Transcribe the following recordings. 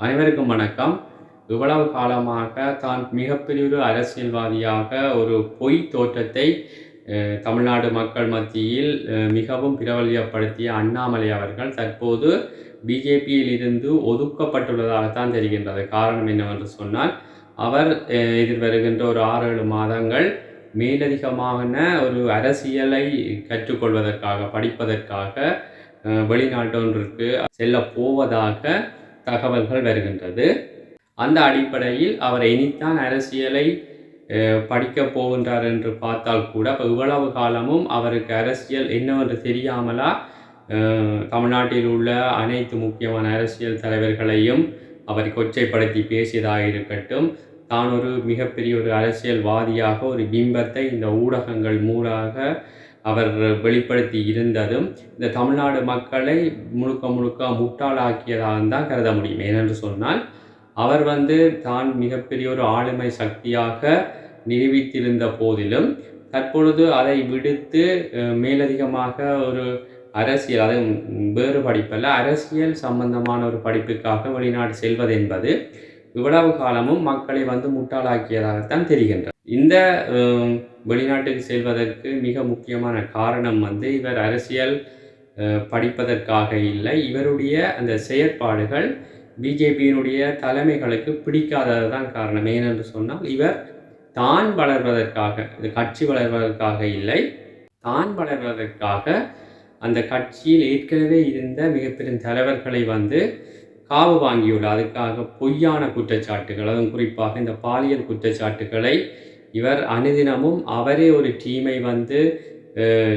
அனைவருக்கும் வணக்கம். இவ்வளவு காலமாக தான் மிகப்பெரிய ஒரு அரசியல்வாதியாக ஒரு பொய் தோற்றத்தை தமிழ்நாடு மக்கள் மத்தியில் மிகவும் பிரபலியப்படுத்திய அண்ணாமலை அவர்கள் தற்போது பிஜேபியில் இருந்து ஒதுக்கப்பட்டுள்ளதாகத்தான் தெரிகின்றது. காரணம் என்னவென்று சொன்னால் அவர் எதிர் எதிர்வருகின்ற ஒரு ஆறு ஏழு மாதங்கள் மேலதிகமான ஒரு அரசியலை கற்றுக்கொள்வதற்காக படிப்பதற்காக வெளிநாட்டொன்றிற்கு செல்ல போவதாக தகவல்கள் வருகின்றது. அந்த அடிப்படையில் அவர் இனித்தான் அரசியலை படிக்கப் போகின்றார் என்று பார்த்தால் கூட இப்போ இவ்வளவு காலமும் அவருக்கு அரசியல் என்னவென்று தெரியாமலா தமிழ்நாட்டில் உள்ள அனைத்து முக்கியமான அரசியல் தலைவர்களையும் அவர் கொச்சைப்படுத்தி பேசியதாக இருக்கட்டும் தான் ஒரு மிகப்பெரிய ஒரு அரசியல்வாதியாக ஒரு பிம்பத்தை இந்த ஊடகங்கள் மூலமாக அவர் வெளிப்படுத்தி இருந்ததும் இந்த தமிழ்நாடு மக்களை முழுக்க முழுக்க முட்டாளாக்கியதாக தான் கருத முடியும். ஏனென்று சொன்னால் அவர் வந்து தான் மிகப்பெரிய ஒரு ஆளுமை சக்தியாக நிரூபித்திருந்த போதிலும் தற்பொழுது அதை விடுத்து மேலதிகமாக ஒரு அரசியல் அது வேறு படிப்பல்ல அரசியல் சம்பந்தமான ஒரு படிப்புக்காக வெளிநாடு செல்வது என்பது இவ்வளவு காலமும் மக்களை வந்து முட்டாளாக்கியதாகத்தான் தெரிகின்றது. இந்த வெளிநாட்டுக்கு செல்வதற்கு மிக முக்கியமான காரணம் வந்து இவர் அரசியல் படிப்பதற்காக இல்லை. இவருடைய அந்த செயற்பாடுகள் பிஜேபியினுடைய தலைமைகளுக்கு பிடிக்காதது தான் காரணம். ஏனென்று சொன்னால் இவர் தான் வளர்வதற்காக இந்த கட்சி வளர்வதற்காக இல்லை. தான் வளர்வதற்காக அந்த கட்சியில் ஏற்கனவே இருந்த மிகப்பெரிய தலைவர்களை வந்து காவு வாங்கியுள்ளார். அதுக்காக பொய்யான குற்றச்சாட்டுகள் அதுவும் குறிப்பாக இந்த பாலியல் குற்றச்சாட்டுகளை இவர் அனுதினமும் அவரே ஒரு டீமை வந்து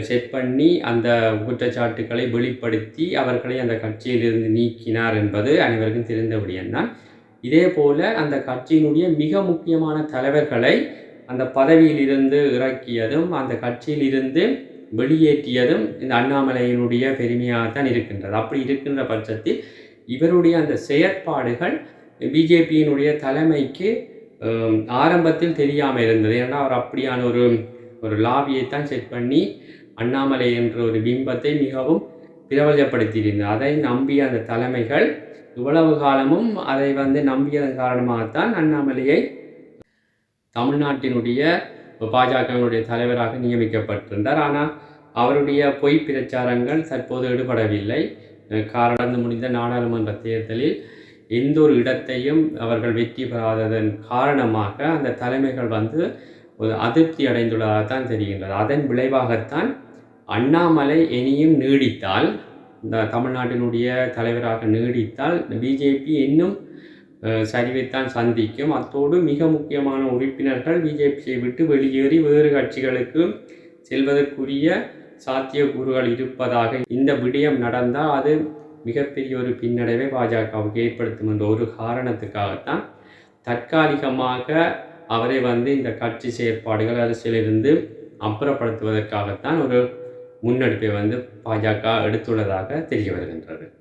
செட் பண்ணி அந்த குற்றச்சாட்டுகளை வெளிப்படுத்தி அவர்களை அந்த கட்சியிலிருந்து நீக்கினார் என்பது அனைவருக்கும் தெரிந்த விடயம்தான் இதே போல் அந்த கட்சியினுடைய மிக முக்கியமான தலைவர்களை அந்த பதவியிலிருந்து இறக்கியதும் அந்த கட்சியிலிருந்து வெளியேற்றியதும் இந்த அண்ணாமலையினுடைய பெருமையாக தான் இருக்கின்றது. அப்படி இருக்கின்ற பட்சத்தில் இவருடைய அந்த செயற்பாடுகள் பிஜேபியினுடைய தலைமைக்கு ஆரம்பத்தில் தெரியாமல் இருந்தது. ஏன்னா அவர் அப்படியான ஒரு ஒரு லாபியைத்தான் செட் பண்ணி அண்ணாமலை என்ற ஒரு பிம்பத்தை மிகவும் பிரபலப்படுத்தியிருந்தார். அதை நம்பிய அந்த தலைமைகள் இவ்வளவு காலமும் அதை வந்து நம்பியதன் காரணமாகத்தான் அண்ணாமலையை தமிழ்நாட்டினுடைய பாஜகவினுடைய தலைவராக நியமிக்கப்பட்டிருந்தார். ஆனால் அவருடைய பொய் பிரச்சாரங்கள் தற்போது ஈடுபடவில்லை கடந்து முடிந்த நாடாளுமன்ற தேர்தலில் எந்த ஒரு இடத்தையும் அவர்கள் வெற்றி பெறாததன் காரணமாக அந்த தலைமைகள் வந்து ஒரு அதிருப்தி அடைந்துள்ளதாக தான் தெரிகின்றது. அதன் விளைவாகத்தான் அண்ணாமலை இனியும் நீடித்தால் இந்த தமிழ்நாட்டினுடைய தலைவராக நீடித்தால் பிஜேபி இன்னும் சரிவைத்தான் சந்திக்கும். அத்தோடு மிக முக்கியமான உறுப்பினர்கள் பிஜேபியை விட்டு வெளியேறி வேறு கட்சிகளுக்கு செல்வதற்குரிய சாத்தியக்கூறுகள் இருப்பதாக இந்த விடயம் நடந்தால் அது மிகப்பெரிய ஒரு பின்னடைவை பாஜகவுக்கு ஏற்படுத்தும் என்ற ஒரு காரணத்துக்காகத்தான் தற்காலிகமாக அவரை வந்து இந்த கட்சி செயற்பாடுகள் அரசியலிருந்து அப்புறப்படுத்துவதற்காகத்தான் ஒரு முன்னெடுப்பை வந்து பாஜக எடுத்துள்ளதாக தெரிய வருகின்றது.